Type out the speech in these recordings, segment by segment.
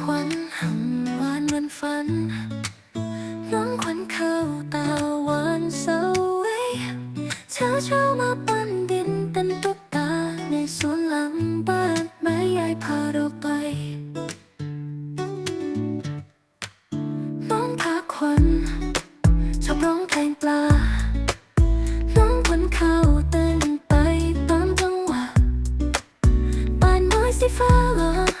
ควันหำหวานวันฝัน น้องควันเข้าตาหวานเศร้าไว้เช้าเช้ามาปั้นดินเป็นตุ๊กตาในสวนหลังบ้านแม่ยายพาเราไป น้องพาควันชอบร้องเพลงปลา น้องควันเข้าเต้นไปตามจังหวะบ้านไม้สีฟ้าละล้อ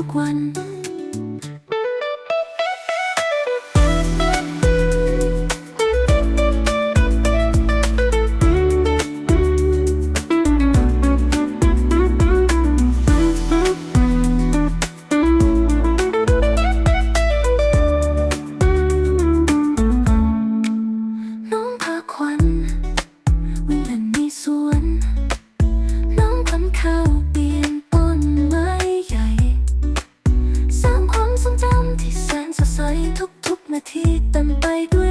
ทุกๆวันน้ นาทีเต็มไปด้วย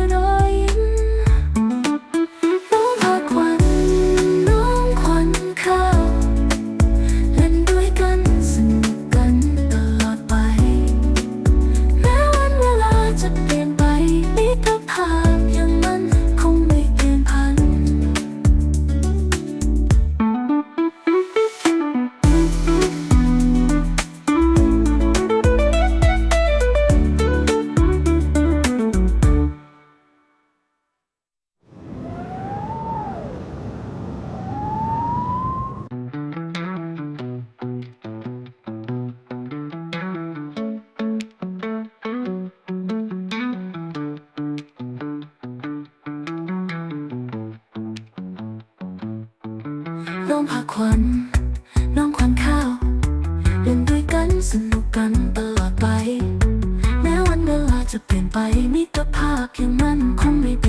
น้องพาควันน้องควันข้าว เล่นด้วยกันสนุกกันตลอดไป แม้วันเวลาจะเปลี่ยนไปมิตรภาพย่างนั้นคงไม่เปลี่ยนพัน